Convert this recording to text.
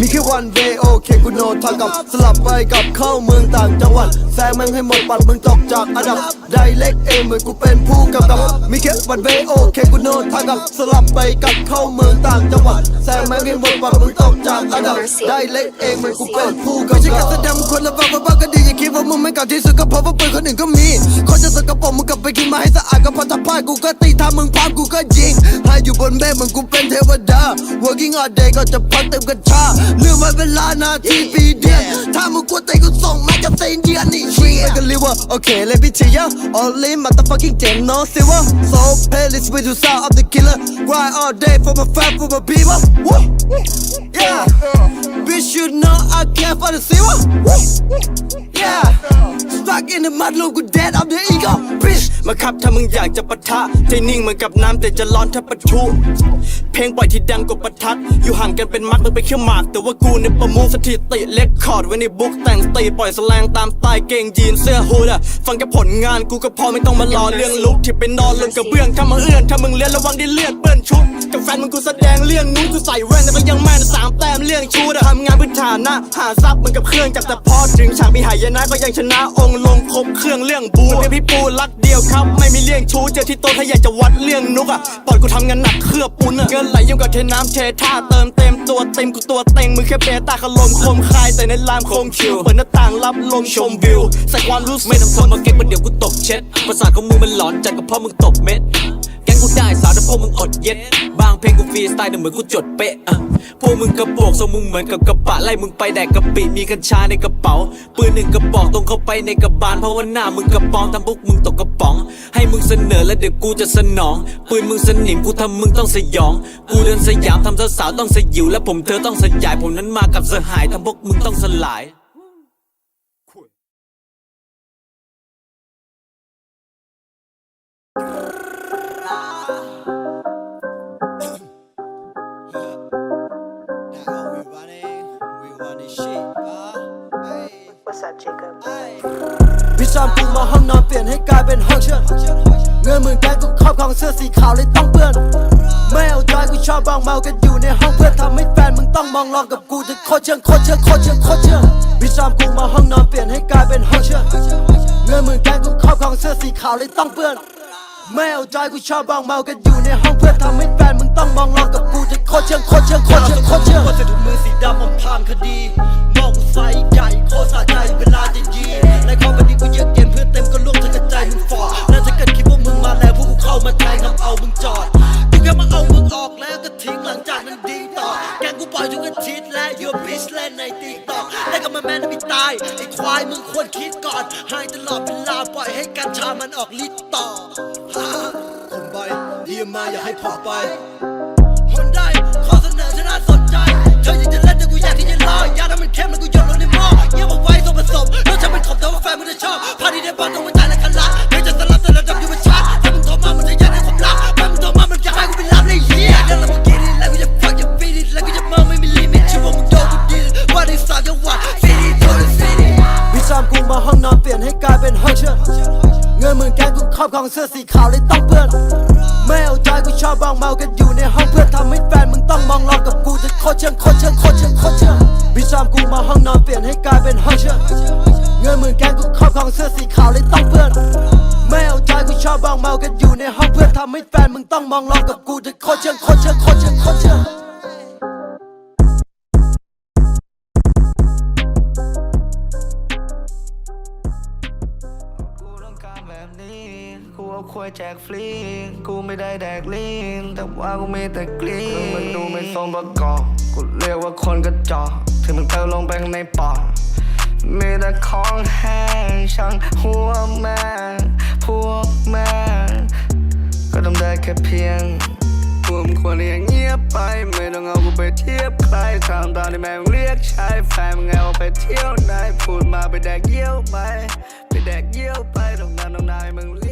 มีแค่วันเวโอเคกูโนทางกับสลับไปกับเข้าเมืองต่างจังหวัดแซงแม่งให้หมดปัดมึงตกจากอันดับไดเล็กเองเหมือนกูเป็นผู้กำกับมีแค่วันเวโอเคกูโนทางกับสลับไปกับเข้าเมืองต่างจังหวัดแซงแม่งให้หมดปัดมึงตกจากอันดับไดเล็กเองเหมือนกูเป็นผู้กำกับไม่ใช่การแสดงคนละบ้าบ้าก็ดีอย่าคิดว่ามึงไม่เก่าที่สุดก็เพราะว่าปืนคนอื่นก็มีคนจะสกปรกมึงกลับไปกินมาให้สะอาดก็เพราะถ้าพลาดกูก็ตีถ้ามึงพลาดกูก็ยิงให้อยู่บนเมฆมึงกูเป็นเทวดา working all day ก็จะพักเต็มกระชาเรื่องมันเวลานาทีปีเดียวถ้ามึงกลัวตีกูส่งแม่กับตีนเดียนนี่ชีเอกลิวโอเคเลยพี่เชีย all in motherfucking jam no silver so playlist with you sound of the killer grind all day for my fam for my people Woo! yeah bitch you know I care for the silver Woo! yeah Stuck in the mud ลูกกู dead of the ego bitch มาครับถ้ามึงอยากจะปะทะใจนิ่งเหมือนกับน้ำแต่จะร้อนถ้าปะทุ เพลงปล่อยที่ดังกว่าประทัด อยู่ห่างกันเป็นมัดมึงไปเขี้ยวหมาก แต่ว่ากูในประมูลสถิติเล็กคอร์ดไว้ในบุ๊กแต่งสตีปล่อยสแลงตามสไตล์เก่งยีนเสื้อฮูดอะฟังแค่ผลงานกูก็พอไม่ต้องมารอเรื่องลุกที่เป็นนอนลงกระเบื้องถ้ามึงเอื้อนถ้ามึงเลี้ยนระวังได้เลือดเปื้อนชุดกับ แฟนมึงกูแสดงเรื่องนู้นกูใส่แว่นแต่ก็ยังแม่นสามแต้มเรื่องชูดอะทำงานพื้นฐานนะหาทรัพย์มึงกับเครื่องจักรแต่พอถึงฉากมีหายนะก็ยังชนะองค์ลงครบเครื่องเรื่องบูเพียงพี่ปูรักเดียวครับ ไม่มีเรื่องชู้เจอที่โต๊ะถ้าอยากจะวัดเรื่องนุกอะปล่อยกูทำงานหนักเคลือบปุ้นอะเงินไหลยิ่งกว่าเทน้ำเทท่าเติมเต็มตัวเต็มกูตัวเต็งมึงแค่เบต้าขลมคมคายแต่ในลามคงชิวเปิดหน้าต่างรับลมชมวิวใส่ความรู้สึกไม่ต้องทนมาเก็บมาเดี๋ยวกูตกเช็ดประสาทของมึงมันหลอนจัดก็เพราะมึงตกเม็ด ได้สาวแต่พวกมึงอดเย็ด บางเพลงกูฟรีสไตล์แต่เหมือนกูจดเป๊ะอะพวกมึงกระโปรงทรงมึงเหมือนกับกระปะไล่มึงไปแดกกะปิมีกัญชาในกระเป๋า ปืนหนึ่งกระบอกตรงเข้าไปในกระบาลเพราะว่าหน้ามึงกระปองทำพวกมึงตกกระป๋อง ให้มึงเสนอแล้วเดี๋ยวกูจะสนอง ปืนมึงสนิมกูทำมึงต้องสยอง กูเดินสยามทำสาวๆต้องสยิวและผมเธอต้องสยายผมนั้นมากับสหายทำพวกมึงต้องสลาย ชามกูมาห้องนอนเปลี่ยนให้กลายเป็นห้องเชือดเงินหมื่นแกงกูครอบครองเสื้อสีขาวเลยต้องเปื้อนไม่เอาใจกูชอบบางเมากันอยู่ในห้องเพื่อนทำให้แฟนมึงต้องมองรองกับกูจะโคตรเชิงโคตรเชิงโคตรเชิงโคตรเชิงพี่ชามกูมาห้องนอนเปลี่ยนให้กลายเป็นห้องเชือดเงินหมื่นแกงกูครอบครองเสื้อสีขาวเลยต้องเปื้อนไม่เอาใจกูชอบบางเมากันอยู่ในห้องเพื่อนทำให้แฟนมึงต้องมองรองกับกูจะโคตรเชิงโคตรเชิงโคตรเชิงโคตรเชิงว่าจะถุงมือสีดำมันพางคดีมองกูส ปล่อยทุกอาทิตย์และยูบิสและในติ๊กต็อกแล้วก็มาแมนไม่ตายไอ้ควายมึงควรคิดก่อนให้ตลอดเวลาปล่อยให้กัญชามันออกฤทธิ์ต่อคมไปเยี่ยมมาอย่าให้พอไป อบครองเสื้อสีขาวเลยต้องเปื้อนไม่เอาใจกูชอบบางเมากันอยู่ในห้องเพื่อนทำให้แฟนมึงต้องมองรองกับกูจะโคตรเชิงโคตรเชิงโคตรเชิงโคตรเชิงพี่ชามกูมาห้องนอนเปลี่ยนให้กลายเป็นห้องเชื่อดเงินหมื่นแกงกูครอบครองเสื้อสีขาวเลยต้องเปื้อนไม่เอาใจกูชอบบางเมากันอยู่ในห้องเพื่อนทำให้แฟนมึงต้องมองรองกับกูจะโคตรเชิงโคตรเชิงโคตรเชิงโคตรเชิงกูต้องการแบบนี้ กูเอาควายแจกฟรี กูไม่ได้แดกลีนแต่ว่ากูมีแต่กลีนมันดูไม่สมประกอบ กูเรียกว่าคนกระจอกถึงมึงเติมลงไปข้างในปอดมีแต่ของแห้งช่างหัวแม่พวกแม่ก็ทำได้แค่เพียงพวกมควรเรียกเงียบไป ไม่ต้องเอากูไปเทียบใครทำตามที่แม่งเรียกใช้แฟนมึงเอาไปเที่ยวไหนพูดมาไปแดกเยี่ยวไหมไปแดกเยี่ยวไปตรงนั้นตรงนายมึงเลี้ย